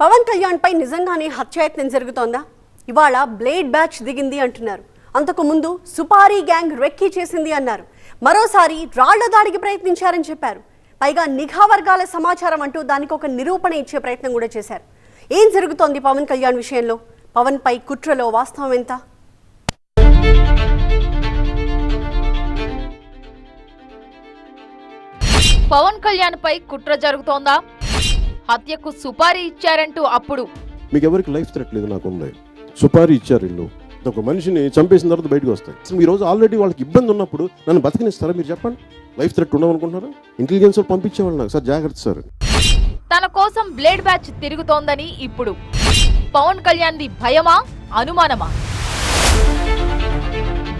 పవన్ కళ్యాణ్ పై నిజంగానే హత్యాయత్నం జరుగుతోందా? ఇవాళ బ్లేడ్ బ్యాచ్ దిగింది అంటున్నారు. అంతకు ముందు సుపారీ గ్యాంగ్ రెక్కీ చేసింది అన్నారు. మరోసారి రాళ్ళ దాడికి ప్రయత్నించారని చెప్పారు. పైగా నిఘా వర్గాల సమాచారం అంటూ దానికి ఒక నిరూపణ ఇచ్చే ప్రయత్నం కూడా చేశారు. ఏం జరుగుతోంది పవన్ కళ్యాణ్ విషయంలో? పవన్ పై కుట్రలో వాస్తవం ఎంత? పవన్ కళ్యాణ్ పై కుట్ర జరుగుతోందా? హత్యకు సుపారీ ఇచ్చారంటూ అప్పుడు. మీకు ఎవరికి లైఫ్ థ్రెట్ లేదు నాకు ఉంది సుపారీ ఇచ్చారు ఇల్లు. ఒక మనిషిని చంపేసిన తర్వాత బయటకు వస్తాయి. ఈ రోజు ఆల్రెడీ వాళ్ళకి ఇబ్బంది ఉన్నప్పుడు నన్ను బతికినిస్తారా మీరు చెప్పండి? లైఫ్ థ్రెట్ ఉండవనుకుంటున్నారా? ఇంటెలిజెన్స్ వాళ్ళు పంపించేవాళ్ళు నాకు. సార్ జాగ్రత్త సార్. తన కోసం బ్లేడ్ బ్యాచ్ తిరుగుతోందని ఇప్పుడు. పవన్ కళ్యాణ్ది భయమా? అనుమానమా?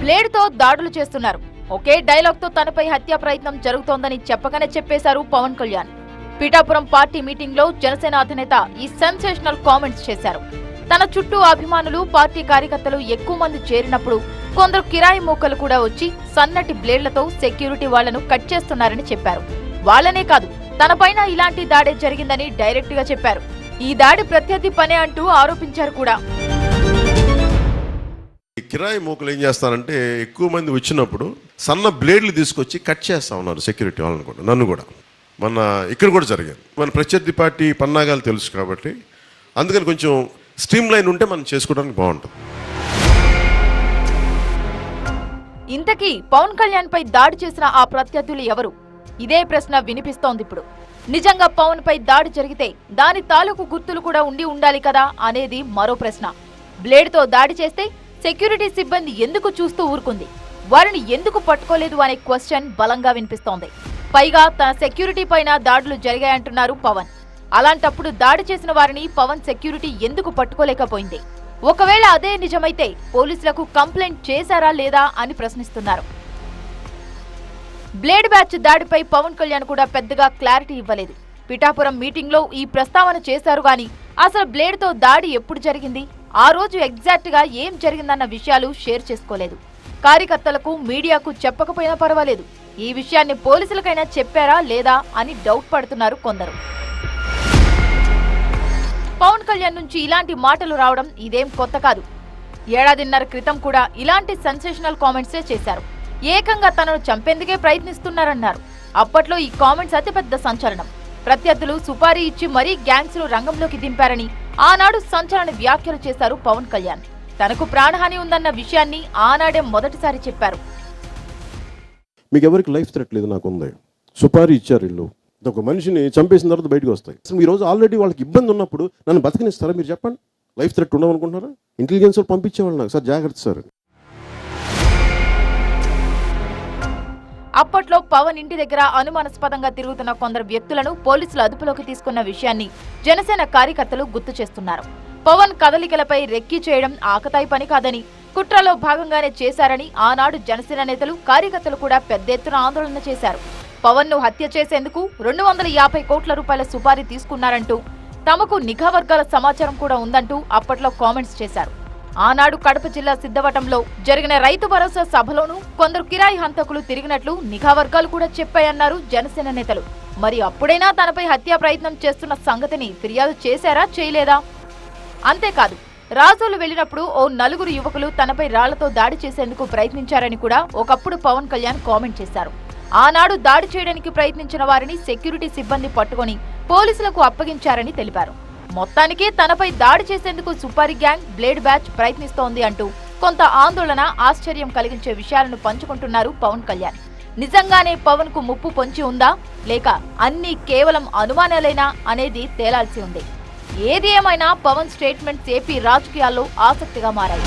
బ్లేడ్తో దాడులు చేస్తున్నారు. ఒకే డైలాగ్తో తనపై హత్యా ప్రయత్నం జరుగుతోందని చెప్పగానే చెప్పేశారు పవన్ కళ్యాణ్. పిఠాపురం పార్టీ మీటింగ్లో జనసేన అధినేత ఈ సెన్సేషనల్ కామెంట్స్ చేశారు. తన చుట్టూ అభిమానులు పార్టీ కార్యకర్తలు ఎక్కువ మంది చేరినప్పుడు కొందరు కిరాయి మూకలు కూడా వచ్చి సన్నటి బ్లేడ్లతో సెక్యూరిటీ వాళ్ళను కట్ చేస్తున్నారని చెప్పారు. వాళ్ళనే కాదు తనపైన ఇలాంటి దాడే జరిగిందని డైరెక్ట్గా చెప్పారు. ఈ దాడి ప్రత్యర్థి పనే అంటూ ఆరోపించారు కూడా. ఈ కిరాయి మూకలు ఏం చేస్తారంటే ఎక్కువ మంది వచ్చినప్పుడు సన్న బ్లేడ్లు తీసుకొచ్చి కట్ చేస్తా ఉన్నారు సెక్యూరిటీ వాళ్ళని కూడా నన్ను కూడా. మన ఇక్కడ కూడా జరిగింది. మన ప్రత్యర్థి పార్టీ పన్నాగాలు తెలుసు కాబట్టి అందుకని కొంచెం స్ట్రీమ్ లైన్ ఉంటే మనం చేసుకోవడానికి బాగుంటుంది. ఇంతకీ పవన్ కళ్యాణ్ పై దాడి చేసిన ఆ ప్రత్యర్థులు ఎవరు? ఇదే ప్రశ్న వినిపిస్తోంది ఇప్పుడు. నిజంగా పవన్ పై దాడి జరిగితే దాని తాలూకు గుర్తులు కూడా ఉండి ఉండాలి కదా అనేది మరో ప్రశ్న. బ్లేడ్తో దాడి చేస్తే సెక్యూరిటీ సిబ్బంది ఎందుకు చూస్తూ ఊరుకుంది? వారిని ఎందుకు పట్టుకోలేదు అనే క్వశ్చన్ బలంగా వినిపిస్తోంది. పైగా తన సెక్యూరిటీ పైన దాడులు జరిగాయంటున్నారు పవన్. అలాంటప్పుడు దాడి చేసిన వారిని పవన్ సెక్యూరిటీ ఎందుకు పట్టుకోలేకపోయింది? ఒకవేళ అదే నిజమైతే పోలీసులకు కంప్లైంట్ చేశారా లేదా అని ప్రశ్నిస్తున్నారు. బ్లేడ్ బ్యాచ్ దాడిపై పవన్ కళ్యాణ్ కూడా పెద్దగా క్లారిటీ ఇవ్వలేదు. పిఠాపురం మీటింగ్లో ఈ ప్రస్తావన చేశారు గాని అసలు బ్లేడ్తో దాడి ఎప్పుడు జరిగింది? ఆ రోజు ఎగ్జాక్ట్గా ఏం జరిగిందన్న విషయాలు షేర్ చేసుకోలేదు. కార్యకర్తలకు మీడియాకు చెప్పకపోయినా పర్వాలేదు. ఈ విషయాన్ని పోలీసులకైనా చెప్పారా లేదా అని డౌట్ పడుతున్నారు కొందరు. పవన్ కళ్యాణ్ నుంచి ఇలాంటి మాటలు రావడం ఇదేం కొత్త కాదు. ఏడాదిన్నర క్రితం కూడా ఇలాంటి సెన్సేషనల్ కామెంట్సే చేశారు. ఏకంగా తనను చంపేందుకే ప్రయత్నిస్తున్నారన్నారు. అప్పట్లో ఈ కామెంట్స్ అతిపెద్ద సంచలనం. ప్రత్యర్థులు సుపారీ ఇచ్చి మరీ గ్యాంగ్స్ను రంగంలోకి దింపారని ఆనాడు సంచలన వ్యాఖ్యలు చేశారు పవన్ కళ్యాణ్. తనకు ప్రాణహాని ఉందన్న విషయాన్ని ఆనాడే మొదటిసారి చెప్పారు. మీకు ఎవరికి లైఫ్ థ్రెట్ లేదు నాకు ఉంది సుపారీ ఇచ్చారు ఇల్లు. ఒక మనిషిని చంపేసిన తర్వాత బయటకు వస్తాయి. అసలు ఈరోజు రోజు ఆల్రెడీ వాళ్ళకి ఇబ్బంది ఉన్నప్పుడు నన్ను బతికినిస్తారా మీరు చెప్పండి? లైఫ్ థ్రెట్ ఉండవనుకుంటున్నారా? ఇంటెలిజెన్స్ పంపించేవాళ్ళు నాకు. సార్ జాగ్రత్త సార్. అప్పట్లో పవన్ ఇంటి దగ్గర అనుమానాస్పదంగా తిరుగుతున్న కొందరు వ్యక్తులను పోలీసులు అదుపులోకి తీసుకున్న విషయాన్ని జనసేన కార్యకర్తలు గుర్తు చేస్తున్నారు. పవన్ కదలికలపై రెక్కీ చేయడం ఆకతాయి పని కాదని కుట్రలో భాగంగానే చేశారని ఆనాడు జనసేన నేతలు కార్యకర్తలు కూడా పెద్ద ఎత్తున ఆందోళన చేశారు. పవన్ను హత్య చేసేందుకు రెండు వందల యాభై కోట్ల రూపాయల సుపారీ తీసుకున్నారంటూ తమకు నిఘా వర్గాల సమాచారం కూడా ఉందంటూ అప్పట్లో కామెంట్స్ చేశారు. ఆనాడు కడప జిల్లా సిద్ధవటంలో జరిగిన రైతు భరోసా సభలోనూ కొందరు కిరాయి హంతకులు తిరిగినట్లు నిఘా వర్గాలు కూడా చెప్పాయన్నారు జనసేన నేతలు. మరి అప్పుడైనా తనపై హత్యా ప్రయత్నం చేస్తున్న సంగతిని ఫిర్యాదు చేశారా చేయలేదా? అంతేకాదు రాజోలు వెళ్ళినప్పుడు ఓ నలుగురు యువకులు తనపై రాళ్ళతో దాడి చేసేందుకు ప్రయత్నించారని కూడా ఒకప్పుడు పవన్ కళ్యాణ్ కామెంట్ చేశారు. ఆనాడు దాడి చేయడానికి ప్రయత్నించిన వారిని సెక్యూరిటీ సిబ్బంది పట్టుకొని పోలీసులకు అప్పగించారని తెలిపారు. మొత్తానికి తనపై దాడి చేసేందుకు సుపారి గ్యాంగ్ బ్లేడ్ బ్యాచ్ ప్రయత్నిస్తోంది అంటూ కొంత ఆందోళన ఆశ్చర్యం కలిగించే విషయాలను పంచుకుంటున్నారు పవన్ కళ్యాణ్. నిజంగానే పవన్కు ముప్పు పొంచి ఉందా? లేక అన్ని కేవలం అనుమానాలేనా అనేది తేలాల్సి ఉంది. ఏది ఏమైనా పవన్ స్టేట్మెంట్స్ ఏపీ రాజకీయాల్లో ఆసక్తిగా మారాయి.